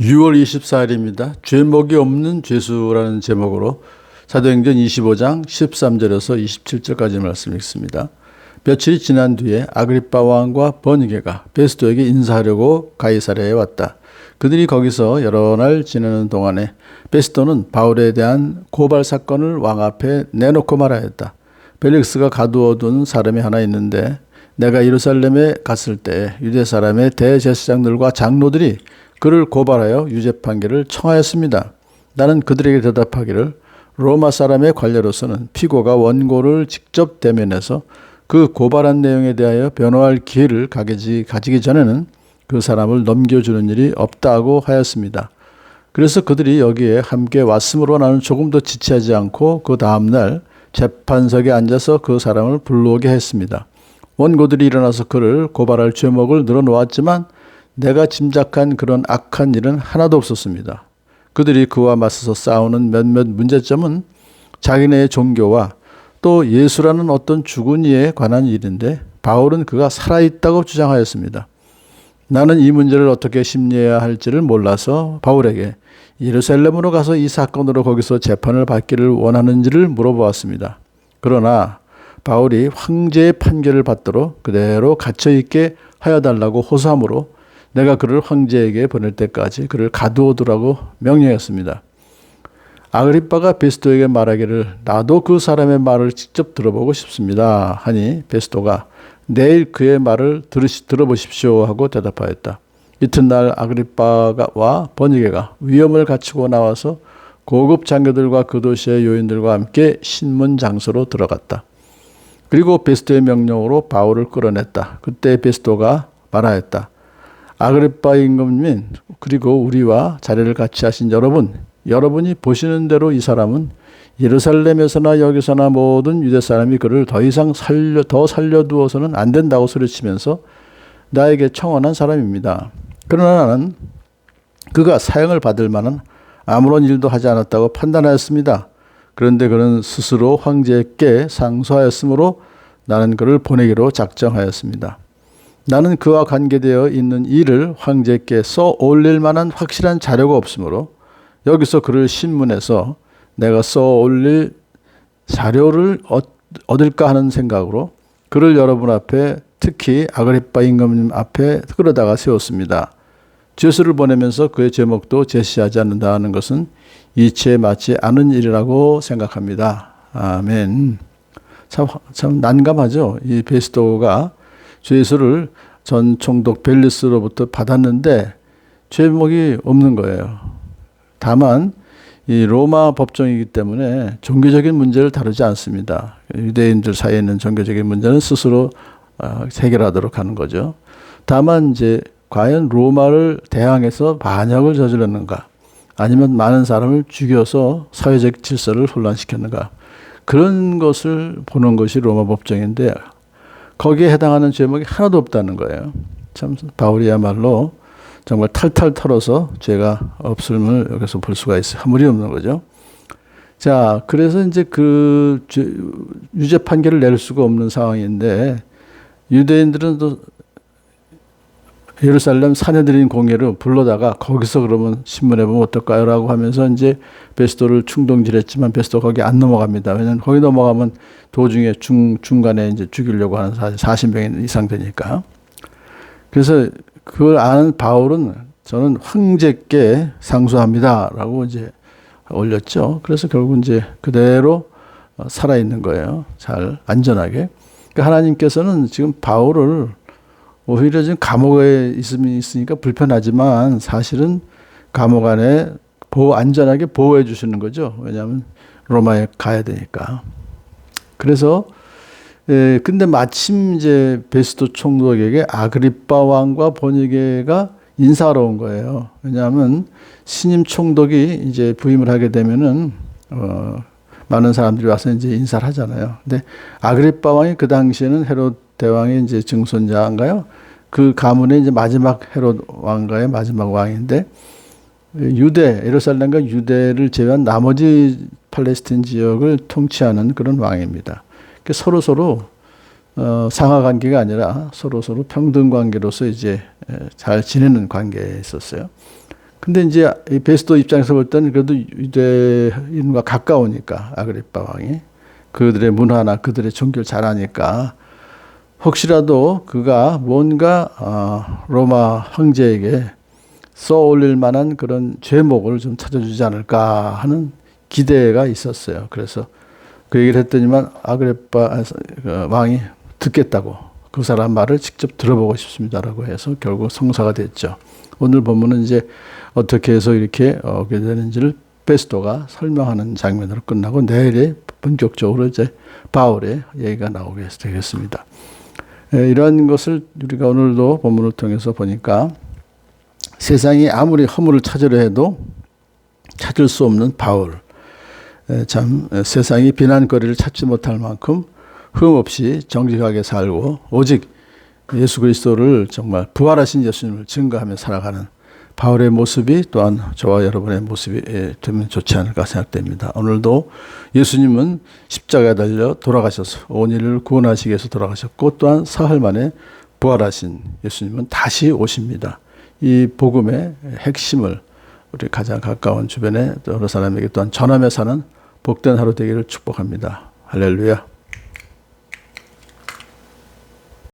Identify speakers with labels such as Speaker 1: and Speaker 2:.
Speaker 1: 6월 24일입니다. 죄목이 없는 죄수라는 제목으로 사도행전 25장 13절에서 27절까지 말씀 읽습니다. 며칠이 지난 뒤에 아그리파 왕과 버니게가 베스도에게 인사하려고 가이사랴에 왔다. 그들이 거기서 여러 날 지내는 동안에 베스도는 바울에 대한 고발 사건을 왕 앞에 내놓고 말하였다. 벨릭스가 가두어둔 사람이 하나 있는데 내가 예루살렘에 갔을 때 유대 사람의 대제사장들과 장로들이 그를 고발하여 유죄 판결을 청하였습니다. 나는 그들에게 대답하기를 로마 사람의 관례로서는 피고가 원고를 직접 대면해서 그 고발한 내용에 대하여 변호할 기회를 가지기, 가지기 전에는 그 사람을 넘겨주는 일이 없다고 하였습니다. 그래서 그들이 여기에 함께 왔으므로 나는 조금 더 지체하지 않고 그 다음날 재판석에 앉아서 그 사람을 불러오게 했습니다. 원고들이 일어나서 그를 고발할 죄목을 늘어놓았지만 내가 짐작한 그런 악한 일은 하나도 없었습니다. 그들이 그와 맞서서 싸우는 몇몇 문제점은 자기네의 종교와 또 예수라는 어떤 죽은 이에 관한 일인데 바울은 그가 살아있다고 주장하였습니다. 나는 이 문제를 어떻게 심리해야 할지를 몰라서 바울에게 예루살렘으로 가서 이 사건으로 거기서 재판을 받기를 원하는지를 물어보았습니다. 그러나 바울이 황제의 판결을 받도록 그대로 갇혀 있게 하여 달라고 호소하므로 내가 그를 황제에게 보낼 때까지 그를 가두어두라고 명령했습니다. 아그리빠가 베스토에게 말하기를 나도 그 사람의 말을 직접 들어보고 싶습니다. 하니 베스토가 내일 그의 말을 들으시, 들어보십시오 하고 대답하였다. 이튿날 아그리빠와 버니게가 위험을 갖추고 나와서 고급 장교들과 그 도시의 요인들과 함께 신문 장소로 들어갔다. 그리고 베스토의 명령으로 바울을 끌어냈다. 그때 베스토가 말하였다. 아그리빠 임금님 그리고 우리와 자리를 같이 하신 여러분 여러분이 보시는 대로 이 사람은 예루살렘에서나 여기서나 모든 유대 사람이 그를 더 이상 살려 더 살려두어서는 안 된다고 소리치면서 나에게 청원한 사람입니다. 그러나 나는 그가 사형을 받을 만한 아무런 일도 하지 않았다고 판단하였습니다. 그런데 그는 스스로 황제께 상소하였으므로 나는 그를 보내기로 작정하였습니다. 나는 그와 관계되어 있는 일을 황제께 써 올릴 만한 확실한 자료가 없으므로 여기서 그를 신문해서 내가 써 올릴 자료를 얻을까 하는 생각으로 그를 여러분 앞에 특히 아그리빠 임금님 앞에 끌어다가 세웠습니다. 죄수를 보내면서 그의 제목도 제시하지 않는다는 것은 이치에 맞지 않은 일이라고 생각합니다. 아멘. 참, 참 난감하죠. 이 베스토가 죄수를 전 총독 벨리스로부터 받았는데 죄목이 없는 거예요. 다만 이 로마 법정이기 때문에 종교적인 문제를 다루지 않습니다. 유대인들 사이에 있는 종교적인 문제는 스스로 어, 해결하도록 하는 거죠. 다만 이제 과연 로마를 대항해서 반역을 저질렀는가 아니면 많은 사람을 죽여서 사회적 질서를 혼란시켰는가 그런 것을 보는 것이 로마 법정인데 거기에 해당하는 제목이 하나도 없다는 거예요. 참 바울이야말로 정말 탈탈 털어서 죄가 없음을 여기서 볼 수가 있어요. 아무리 없는 거죠. 자, 그래서 이제 그 유죄 판결을 낼 수가 없는 상황인데 유대인들은 또 예루살렘 사내들인 공예를 불러다가 거기서 그러면 신문해 보면 어떨까요라고 하면서 이제 베스토를 충동질했지만 베스토 거기 안 넘어갑니다. 왜냐면 거기 넘어가면 도중에 중 중간에 이제 죽이려고 하는 40명 이상 되니까. 그래서 그걸 아는 바울은 저는 황제께 상소합니다라고 이제 올렸죠. 그래서 결국 이제 그대로 살아 있는 거예요. 잘 안전하게. 그러니까 하나님께서는 지금 바울을 오히려 지금 감옥에 있으니까 불편하지만 사실은 감옥 안에 보호, 안전하게 보호해 주시는 거죠. 왜냐하면 로마에 가야 되니까. 그래서 예, 근데 마침 이제 베스토 총독에게 아그리빠 왕과 보니게가 인사하러 온 거예요. 왜냐하면 신임 총독이 이제 부임을 하게 되면은 어, 많은 사람들이 와서 이제 인사를 하잖아요. 근데 아그리빠 왕이 그 당시에는 헤롯 대왕의 이제 증손자인가요? 그 가문의 이제 마지막 헤롯 왕가의 마지막 왕인데 유대 예루살렘과 유대를 제외한 나머지 팔레스틴 지역을 통치하는 그런 왕입니다. 서로 서로 어, 상하 관계가 아니라 서로 서로 평등 관계로서 이제 잘 지내는 관계에 있었어요. 근데 이제 이 베스도 입장에서 볼 때는 그래도 유대인과 가까우니까 아그리파 왕이 그들의 문화나 그들의 종교를 잘 아니까 혹시라도 그가 뭔가 어, 로마 황제에게 써올릴 만한 그런 죄목을 좀 찾아주지 않을까 하는 기대가 있었어요. 그래서 그 얘기를 했더니만 아그레파 어, 왕이 듣겠다고 그 사람 말을 직접 들어보고 싶습니다라고 해서 결국 성사가 됐죠. 오늘 보면은 이제 어떻게 해서 이렇게 오게 되는지를 베스토가 설명하는 장면으로 끝나고 내일에 본격적으로 이제 바울의 얘기가 나오게 되겠습니다. 예, 이러한 것을 우리가 오늘도 본문을 통해서 보니까 세상이 아무리 허물을 찾으려 해도 찾을 수 없는 바울. 에, 참 에, 세상이 비난거리를 찾지 못할 만큼 흠없이 정직하게 살고 오직 예수 그리스도를 정말 부활하신 예수님을 증거하며 살아가는 바울의 모습이 또한 저와 여러분의 모습이 에, 되면 좋지 않을까 생각됩니다. 오늘도 예수님은 십자가에 달려 돌아가셔서 온 인을 구원하시기 위해서 돌아가셨고 또한 사흘 만에 부활하신 예수님은 다시 오십니다. 이 복음의 핵심을 우리 가장 가까운 주변에 여러 사람에게 또한 전하며 사는 복된 하루 되기를 축복합니다. 할렐루야.